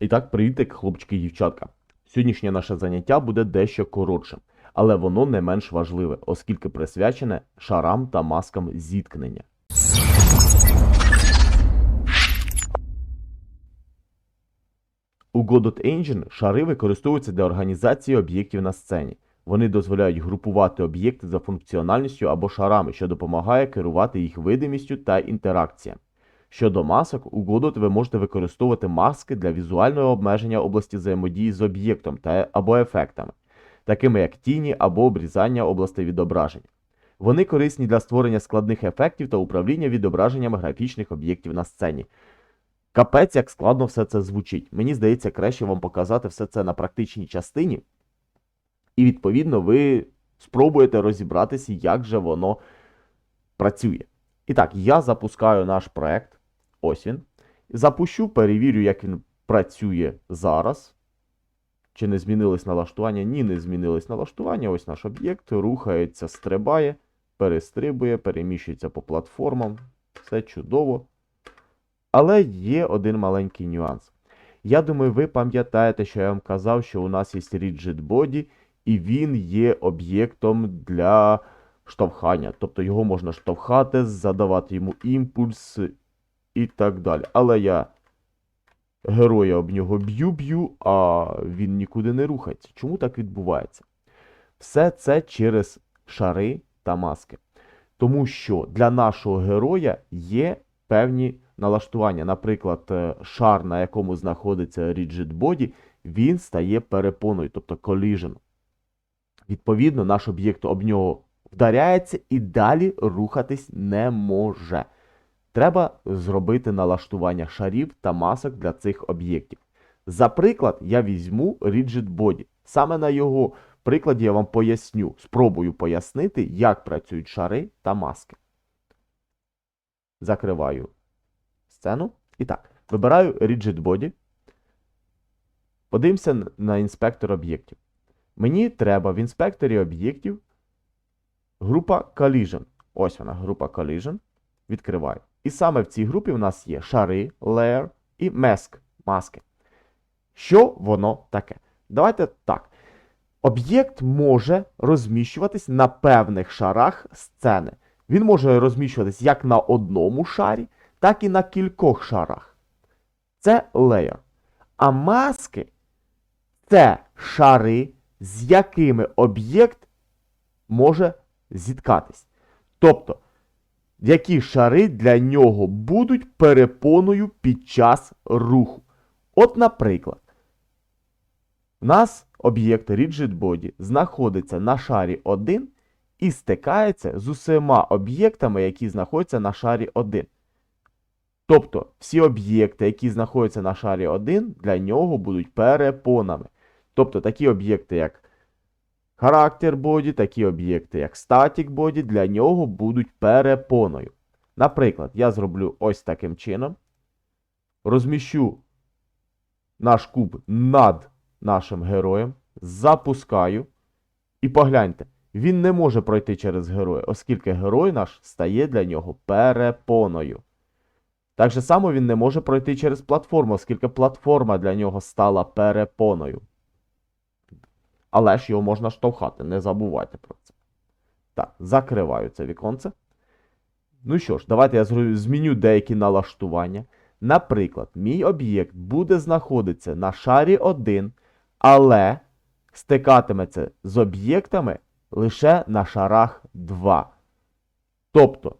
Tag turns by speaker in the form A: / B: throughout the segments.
A: І так, привітик, хлопчики і дівчатка. Сьогоднішнє наше заняття буде дещо коротшим, але воно не менш важливе, оскільки присвячене шарам та маскам зіткнення. У Godot Engine шари використовуються для організації об'єктів на сцені. Вони дозволяють групувати об'єкти за функціональністю або шарами, що допомагає керувати їх видимістю та інтеракціями. Щодо масок, у Godot ви можете використовувати маски для візуального обмеження області взаємодії з об'єктом та або ефектами, такими як тіні або обрізання областей відображення. Вони корисні для створення складних ефектів та управління відображеннями графічних об'єктів на сцені. Капець, як складно все це звучить. Мені здається, краще вам показати все це на практичній частині, і відповідно ви спробуєте розібратися, як же воно працює. І так, я запускаю наш проект. Ось він. Запущу, перевірю, як він працює зараз. Чи не змінились налаштування? Ні, не змінились налаштування. Ось наш об'єкт рухається, стрибає, перестрибує, переміщується по платформам. Все чудово. Але є один маленький нюанс. Я думаю, ви пам'ятаєте, що я вам казав, що у нас є Rigid Body, і він є об'єктом для штовхання. Тобто його можна штовхати, задавати йому імпульс і так далі. Але я героя об нього б'ю-б'ю, а він нікуди не рухається. Чому так відбувається? Все це через шари та маски. Тому що для нашого героя є певні налаштування. Наприклад, е, шар, на якому знаходиться Rigid Body, він стає перепоною, тобто collision. Відповідно, наш об'єкт об нього вдаряється і далі рухатись не може. Треба зробити налаштування шарів та масок для цих об'єктів. За приклад, я візьму Rigid Body. Саме на його прикладі я вам поясню, спробую пояснити, як працюють шари та маски. Закриваю сцену. І так, вибираю Rigid Body. Подивимося на інспектор об'єктів. Мені треба в інспекторі об'єктів група Collision. Ось вона, група Collision. Відкриваю. І саме в цій групі у нас є шари, layer і mask, маски. Що воно таке? Давайте так. Об'єкт може розміщуватись на певних шарах сцени. Він може розміщуватись як на одному шарі, так і на кількох шарах. Це layer. А маски це шари, з якими об'єкт може зіткатись. Тобто, які шари для нього будуть перепоною під час руху. От, наприклад, у нас об'єкт Rigid Body знаходиться на шарі 1 і стикається з усіма об'єктами, які знаходяться на шарі 1. Тобто, всі об'єкти, які знаходяться на шарі 1, для нього будуть перепонами. Тобто такі об'єкти, як характер боді, такі об'єкти, як static body, для нього будуть перепоною. Наприклад, я зроблю ось таким чином. Розміщу наш куб над нашим героєм, запускаю. І погляньте, він не може пройти через героя, оскільки герой наш стає для нього перепоною. Так же само він не може пройти через платформу, оскільки платформа для нього стала перепоною. Але ж його можна штовхати, не забувайте про це. Так, закриваю це віконце. Ну що ж, давайте я зміню деякі налаштування. Наприклад, мій об'єкт буде знаходитися на шарі 1, але стикатиметься з об'єктами лише на шарах 2. Тобто,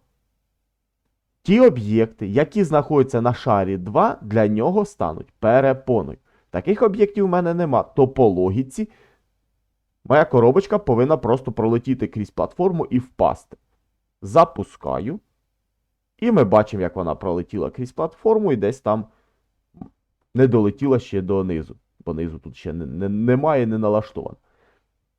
A: ті об'єкти, які знаходяться на шарі 2, для нього стануть перепоною. Таких об'єктів у мене нема, то по логіці. Моя коробочка повинна просто пролетіти крізь платформу і впасти. Запускаю. І ми бачимо, як вона пролетіла крізь платформу і десь там не долетіла ще донизу. Бо низу тут ще не, не, немає, не налаштовано.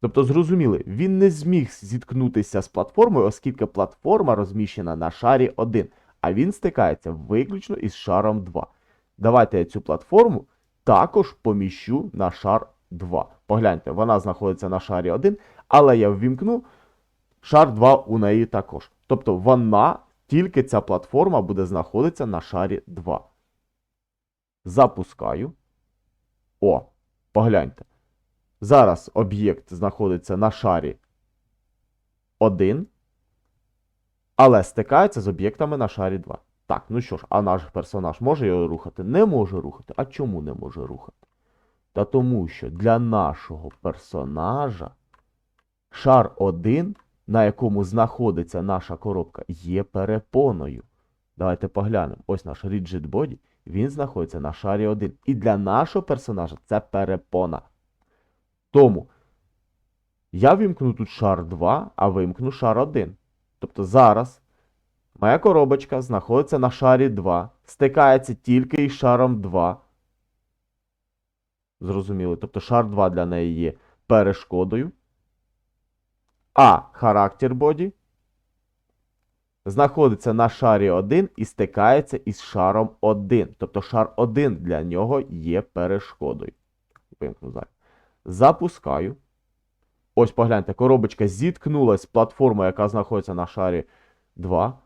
A: Тобто, зрозуміли, він не зміг зіткнутися з платформою, оскільки платформа розміщена на шарі 1, а він стикається виключно із шаром 2. Давайте я цю платформу також поміщу на шар 2. Погляньте, вона знаходиться на шарі 1, але я ввімкну шар 2 у неї також. Тобто вона, тільки ця платформа буде знаходитися на шарі 2. Запускаю. О, погляньте. Зараз об'єкт знаходиться на шарі 1, але стикається з об'єктами на шарі 2. Так, ну що ж, а наш персонаж може його рухати? Не може рухати. А чому не може рухати? Та тому що для нашого персонажа шар 1, на якому знаходиться наша коробка, є перепоною. Давайте поглянемо. Ось наш Rigid Body, він знаходиться на шарі 1. І для нашого персонажа це перепона. Тому я вимкну тут шар 2, а вимкну шар 1. Тобто зараз моя коробочка знаходиться на шарі 2, стикається тільки із шаром 2. Зрозуміло. Тобто шар 2 для неї є перешкодою. А характер боді знаходиться на шарі 1 і стикається із шаром 1. Тобто шар 1 для нього є перешкодою. Запускаю. Ось погляньте, коробочка зіткнулася з платформою, яка знаходиться на шарі 2.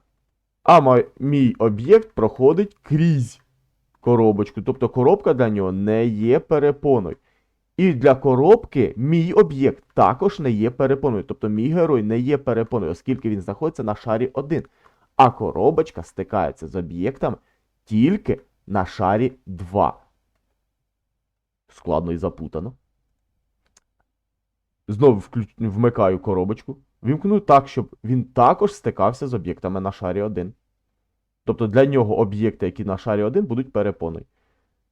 A: А мій об'єкт проходить крізь коробочку. Тобто коробка для нього не є перепоною. І для коробки мій об'єкт також не є перепоною. Тобто мій герой не є перепоною, оскільки він знаходиться на шарі 1. А коробочка стикається з об'єктами тільки на шарі 2. Складно і запутано. Знову включ... вмикаю коробочку. Вімкну так, щоб він також стикався з об'єктами на шарі 1. Тобто для нього об'єкти, які на шарі 1, будуть перепоною.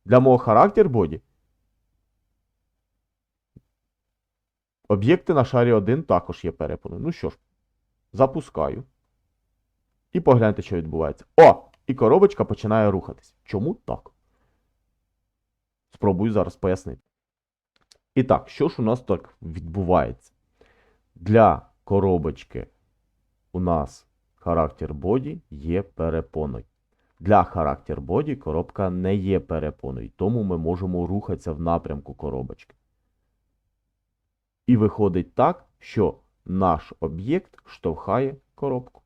A: Для мого характер боді Об'єкти на шарі 1 також є перепоною. Ну що ж, запускаю. І погляньте, що відбувається. О! І коробочка починає рухатись. Чому так? Спробую зараз пояснити. І так, що ж у нас так відбувається? Для коробочки у нас характер боді є перепоною. Для характер боді коробка не є перепоною, тому ми можемо рухатися в напрямку коробочки. І виходить так, що наш об'єкт штовхає коробку.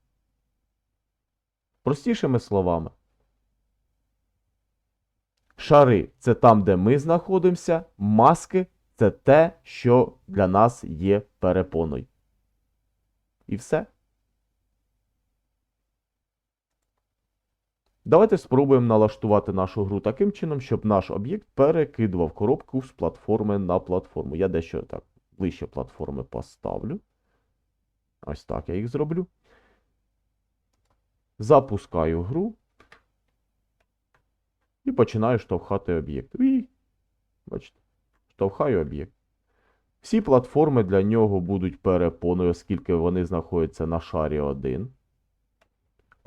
A: Простішими словами. Шари це там, де ми знаходимося, маски це те, що для нас є перепоною. І все. Давайте спробуємо налаштувати нашу гру таким чином, щоб наш об'єкт перекидував коробку з платформи на платформу. Я дещо так ближче платформи поставлю. Ось так я їх зроблю. Запускаю гру. І починаю штовхати об'єкт. І, бачите, штовхаю об'єкт. Всі платформи для нього будуть перепоною, оскільки вони знаходяться на шарі 1.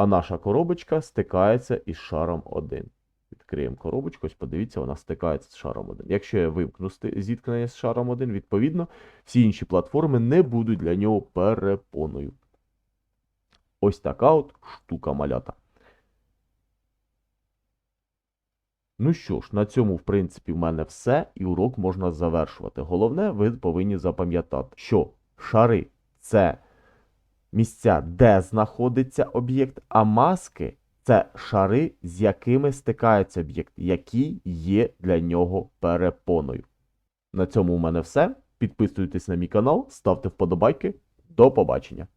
A: А наша коробочка стикається із шаром 1. Відкриємо коробочку, ось подивіться, вона стикається з шаром 1. Якщо я вимкну зіткнення з шаром 1, відповідно, всі інші платформи не будуть для нього перепоною. Ось така от штука малята. Ну що ж, на цьому, в принципі, в мене все, і урок можна завершувати. Головне, ви повинні запам'ятати, що шари це місця, де знаходиться об'єкт, а маски це шари, з якими стикається об'єкт, які є для нього перепоною. На цьому у мене все. Підписуйтесь на мій канал, ставте вподобайки. До побачення!